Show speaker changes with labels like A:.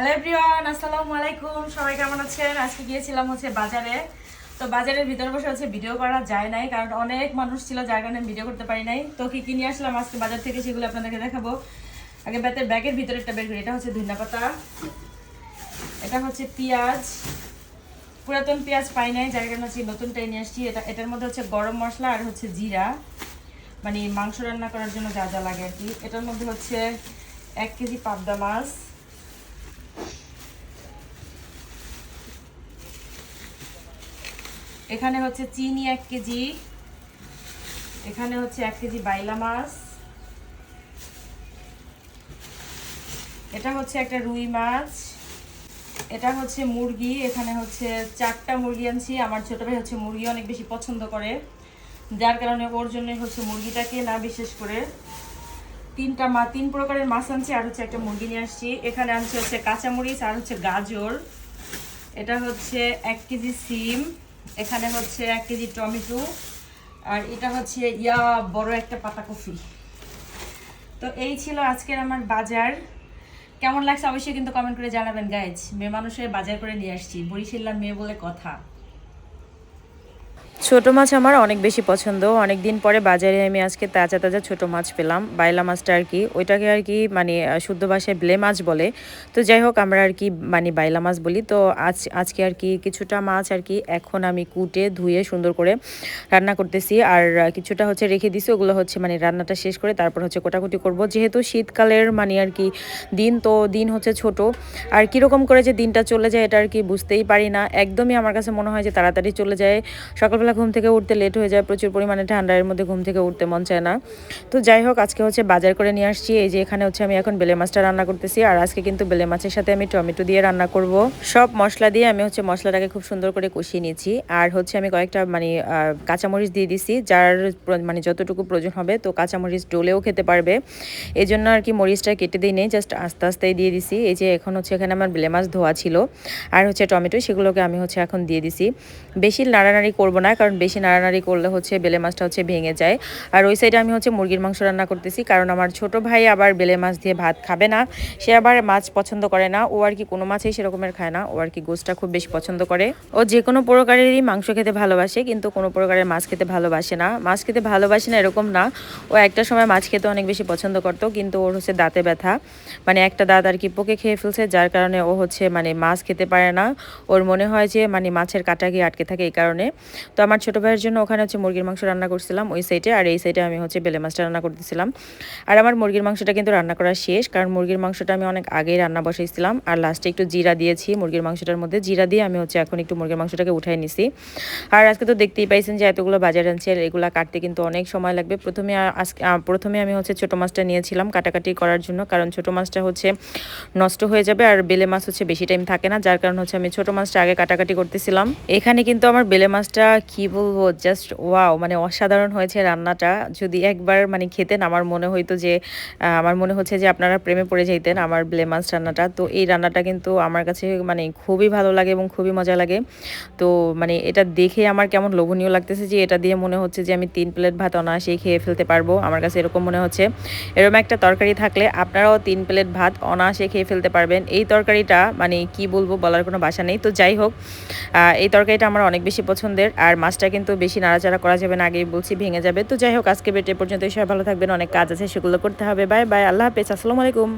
A: Hello everyone আসসালামু আলাইকুম সবাই কেমন আছেন? আজকে গিয়েছিলাম হচ্ছে বাজারে। তো বাজারের ভিতরে বসে হচ্ছে ভিডিও করা যায় নাই, কারণ অনেক মানুষ ছিল যার কারণে ভিডিও করতে পারি নাই। তো কি কিনে আসলাম আজকে বাজার থেকে সেগুলো আপনাদেরকে দেখাবো। আগে ব্যাতের ব্যাগের ভিতরে একটা বের করি। এটা হচ্ছে ধনিয়া পাতা। এটা হচ্ছে পেঁয়াজ। পুরাতন পেঁয়াজ পাই নাই, যার কারণে হচ্ছে নতুনটাই নিয়ে আসছি। এটা, এটার মধ্যে হচ্ছে গরম মশলা আর হচ্ছে জিরা। মানে মাংস রান্না করার জন্য যা যা লাগে আর কি। এটার মধ্যে হচ্ছে এক কেজি পাবদা মাছ। এখানে হচ্ছে চিনি এক কেজি। এখানে হচ্ছে এক কেজি বাইলা মাছ। এটা হচ্ছে একটা রুই মাছ। এটা হচ্ছে মুরগি। এখানে হচ্ছে চারটা মুরগি আনছি। আমার ছোট ভাই হচ্ছে মুরগি অনেক বেশি পছন্দ করে। যার কারণে ওর জন্য হচ্ছে মুরগিটাকে না, বিশেষ করে তিনটা মা, তিন প্রকারের মাছ আনছি। আর হচ্ছে একটা মুরগি নিয়ে আসছি। এখানে আনছি হচ্ছে কাঁচামরিচ আর হচ্ছে গাজর। এটা হচ্ছে এক কেজি সিম। এখানে হচ্ছে এক কেজি টমেটো, আর এটা হচ্ছে, ইয়া, বড় একটা পাতাকপি তো এই ছিল আজকের আমার বাজার। কেমন লাগছে অবশ্যই কিন্তু কমেন্ট করে জানাবেন গাইজ মেয়ে মানুষের বাজার করে নিয়ে আসছি। বরিশিল্লার মেয়ে বলে কথা।
B: ছোট মাছ আমার অনেক বেশি পছন্দ। অনেক দিন পরে বাজারে আমি আজকে তাজা তাজা ছোট মাছ পেলাম। বাইলা মাছটা আর কি, ওইটাকে আর কি মানে শুদ্ধ ভাষায় ব্লে মাছ বলে। তো যাই হোক, আমরা আর কি মানে বাইলা মাছ বলি। তো আজ, আজকে আর কি কিছুটা মাছ আর কি এখন আমি কুটে, ধুয়ে, সুন্দর করে রান্না করতেছি। আর কিছুটা হচ্ছে রেখে দিছি, ওগুলো হচ্ছে মানে রান্নাটা শেষ করে তারপর হচ্ছে কোটাকুটি করব। যেহেতু শীতকালের মানে আর কি দিন, তো দিন হচ্ছে ছোট। আর কীরকম করে যে দিনটা চলে যায় এটা আর কি বুঝতেই পারি না। একদমই আমার কাছে মনে হয় যে তাড়াতাড়ি চলে যায়। সকালবেলা ঘুম থেকে উঠতে লেট হয়ে যায়, প্রচুর পরিমাণে ঠান্ডা এর মধ্যে ঘুম থেকে উঠতে মন চায় না। তো যাই হোক, আজকে হচ্ছে বাজার করে নিয়ে আসছি। এই যে এখানে হচ্ছে আমি এখন বেলে মাছটা রান্না করতেছি। আর আজকে কিন্তু বেলে মাছের সাথে আমি টমেটো দিয়ে রান্না করব। সব মশলা দিয়ে আমি হচ্ছে মশলাটাকে খুব সুন্দর করে কষিয়ে নিয়েছি। আর হচ্ছে আমি কয়েকটা মানে কাঁচামরিচ দিয়ে দিছি, যার মানে যতটুকু প্রয়োজন হবে, তো কাঁচামরিচ ডোলেও খেতে পারবে। এই জন্য আর কি মরিচটা কেটে দিই নেই জাস্ট আস্তে আস্তেই দিয়ে দিছি। এই যে এখন হচ্ছে এখানে আমার বেলে মাছ ধোয়া ছিল। আর হচ্ছে টমেটো, সেগুলোকে আমি হচ্ছে এখন দিয়ে দিছি। বেশি নাড়ানাড়ি করব না, কারণ বেশি নাড়ানাড়ি করলে হচ্ছে বেলে মাছটা হচ্ছে ভেঙে যায়। আর ওই সাইডে আমি হচ্ছে মুরগির মাংস রান্না করতেছি কারণ আমার ছোট ভাই আবার বেলে মাছ দিয়ে ভাত খাবে না। সে আবার মাছ পছন্দ করে না। ও আর কি কোনো মাছই সেরকমের খায় না। ও আর কি গোসটা খুব বেশি পছন্দ করে। ও যে কোনো প্রকারেরই মাংস খেতে ভালোবাসে কিন্তু কোনো প্রকারের মাছ খেতে ভালোবাসে না। মাছ খেতে ভালোবাসে না এরকম না। ও একটা সময় মাছ খেতে অনেক বেশি পছন্দ করতো কিন্তু ওর হচ্ছে দাঁতে ব্যথা। মানে একটা দাঁত আর কি পোকে খেয়ে ফেলছে যার কারণে ও হচ্ছে মানে মাছ খেতে পারে না। ওর মনে হয় যে মানে মাছের কাটা গিয়ে আটকে থাকে এই কারণে। তো আমার ছোটো ভাইয়ের জন্য ওখানে হচ্ছে মুরগির মাংস রান্না করছিলাম, ওই সাইডে আর এই সাইডে আমি হচ্ছে বেলে মাছটা রান্না করতেছিলাম। আর আমার মুরগির মাংসটা কিন্তু রান্না করা শেষ, কারণ মুরগির মাংসটা আমি অনেক আগেই রান্না বসাইছিলাম। আর লাস্টে একটু জিরা দিয়েছি, মুরগির মাংসটার মধ্যে জিরা দিয়ে আমি হচ্ছে এখন একটু মুরগির মাংসটাকে উঠাই নিছি। আর আজকে তো দেখতেই পাইছেন যে এতগুলো বাজার আনছি, আর এগুলো কাটতে কিন্তু অনেক সময় লাগবে। প্রথমে আজকে প্রথমে আমি হচ্ছে ছোটো মাছটা নিয়েছিলাম কাটাকাটি করার জন্য, কারণ ছোটো মাছটা হচ্ছে নষ্ট হয়ে যাবে আর বেলে মাছ হচ্ছে বেশি টাইম থাকে না। যার কারণে হচ্ছে আমি ছোটো মাছটা আগে কাটাকাটি করতেছিলাম। এখানে কিন্তু আমার বেলে মাছটা কি বলব জাস্ট ওয়াও মানে অসাধারণ হয়েছে রান্নাটা। যদি একবার মানে খেতেন, আমার মনে হইতো যে আমার মনে হচ্ছে যে আপনারা প্রেমে পড়ে যাইতেন আমার বেলে মাছ রান্নাটা। তো এই রান্নাটা কিন্তু আমার কাছে মানে খুবই ভালো লাগে এবং খুবই মজা লাগে। তো মানে এটা দেখে আমার কেমন লোভনীয় লাগতেছে যে, এটা দিয়ে মনে হচ্ছে যে আমি তিন প্লেট ভাত অনায়াসেই খেয়ে ফেলতে পারব। আমার কাছে এরকম মনে হচ্ছে। এরকম একটা তরকারি থাকলে আপনারাও তিন প্লেট ভাত অনায়াসে খেয়ে ফেলতে পারবেন। এই তরকারিটা মানে কি বলব বলার কোনো ভাষা নেই। তো যাই হোক এই তরকারিটা আমার অনেক বেশি পছন্দের। আর মাছটা কিন্তু বেশি নাড়াচাড়া করা যাবে না, আগেই বলছি ভেঙে যাবে। তো যাই হোক আজকে বেটে পর্যন্ত সবাই ভালো থাকবেন, অনেক কাজ আছে, সেগুলো করতে হবে। বাই বাই আল্লাহ হাফেজ, আসসালামু আলাইকুম।